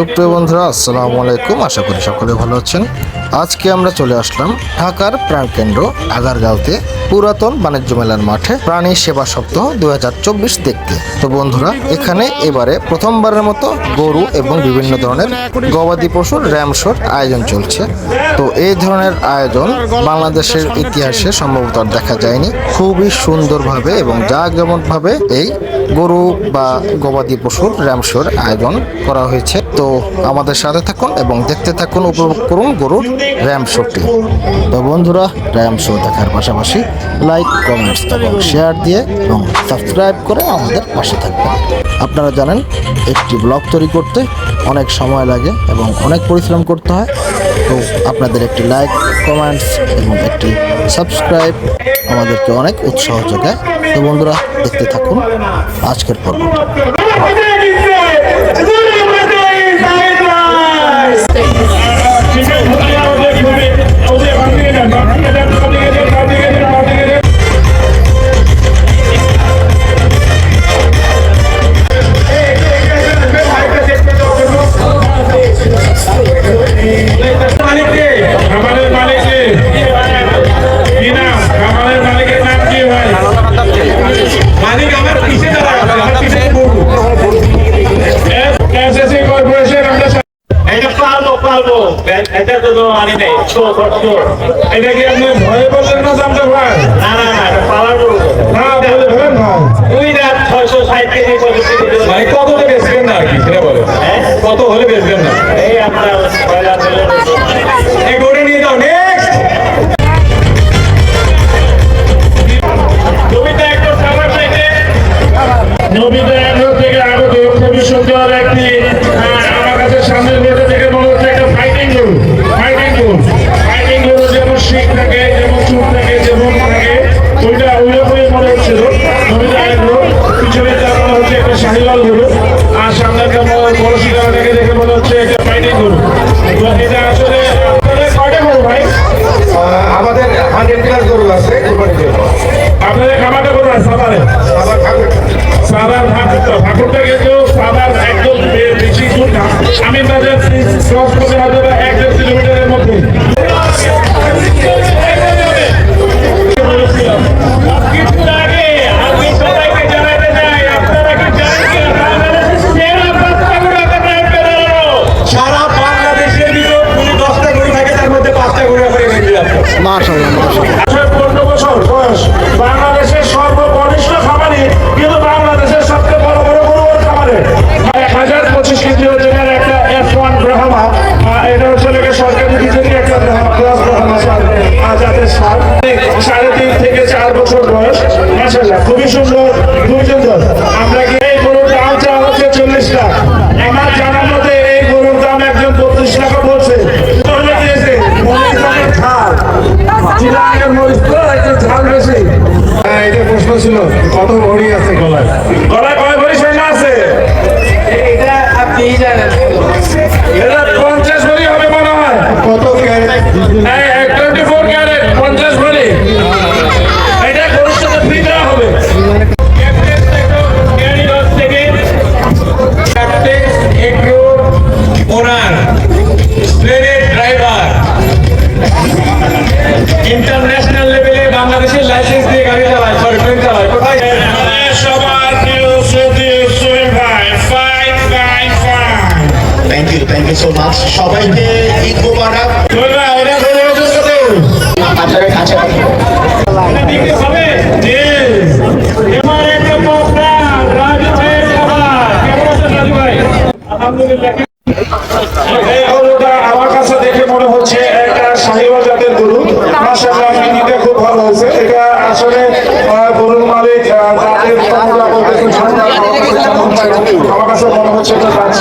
সুপ্রিয় বন্ধুরা, আসসালামু আলাইকুম। আশা করি সকলে ভালো আছেন। আজকে আমরা চলে আসলাম ঢাকার প্রাণকেন্দ্র, আগারগাঁওতে পুরাতন বাণিজ্য মেলার মাঠে প্রাণী সেবা সপ্তাহ দু হাজার চব্বিশ দেখতে। তো বন্ধুরা, এখানে এবারে প্রথমবারের মতো গরু এবং বিভিন্ন ধরনের গবাদি পশুর র্যামশোর আয়োজন চলছে। তো এই ধরনের আয়োজন বাংলাদেশের ইতিহাসে সম্ভবত দেখা যায়নি। খুবই সুন্দরভাবে এবং জাঁকজমকভাবে এই গরু বা গবাদি পশুর র্যামশোর আয়োজন করা হয়েছে। তো আমাদের সাথে থাকুন এবং দেখতে থাকুন, উপভোগ করুন গরুর র্যাম শোটি। তো বন্ধুরা, র্যাম শো দেখার পাশাপাশি লাইক কমেন্টস এবং শেয়ার দিয়ে এবং সাবস্ক্রাইব করে আমাদের পাশে থাকবেন। আপনারা জানেন, একটি ব্লগ তৈরি করতে অনেক সময় লাগে এবং অনেক পরিশ্রম করতে হয়। তো আপনাদের একটি লাইক কমেন্টস এবং একটি সাবস্ক্রাইব আমাদেরকে অনেক উৎসাহ যোগায়। তো বন্ধুরা, দেখতে থাকুন আজকের পর্ব। এটা তো কোনো মানে নেই এটা কি আপনি ভয়ে বললেন না জানতে ভাই না না না এটা পালার না বলে ভাই দুই রাত ছয়শো ষাট কেজি মানে কত হলে বেচবেন না আর কি? সেটা বলে কত হলে বেচবেন না? এই আপনার ক্রস করতে হয়তো এক সাড়ে তিন থেকে চার বছর বয়স। মাসাল্লাহ খুবই সুন্দর। খুবই সুন্দর আমরা কি এই গরুর দাম চাওয়া হচ্ছে চল্লিশ লাখ? আমার জানার মধ্যে এই গরুর দাম একজন বত্রিশ টাকা বলছে। বেশি হ্যাঁ এটা প্রশ্ন ছিল কত ভরি আছে গলায়? গলায় কয় ভরি সোনা আছে? এটা আপনি জানেন। ট্রেনের ড্রাইভার ইন্টারন্যাশনাল লেভেলে বাংলাদেশের লাইসেন্স দিয়ে গাড়ি চালায়। সরি ট্রেন চালায়। কোথায় আলহামদুলিল্লাহ আসলে গরুর মালিক তাদের মোকাবিলা করতে আমার কাছে মনে হচ্ছে এটা কাজ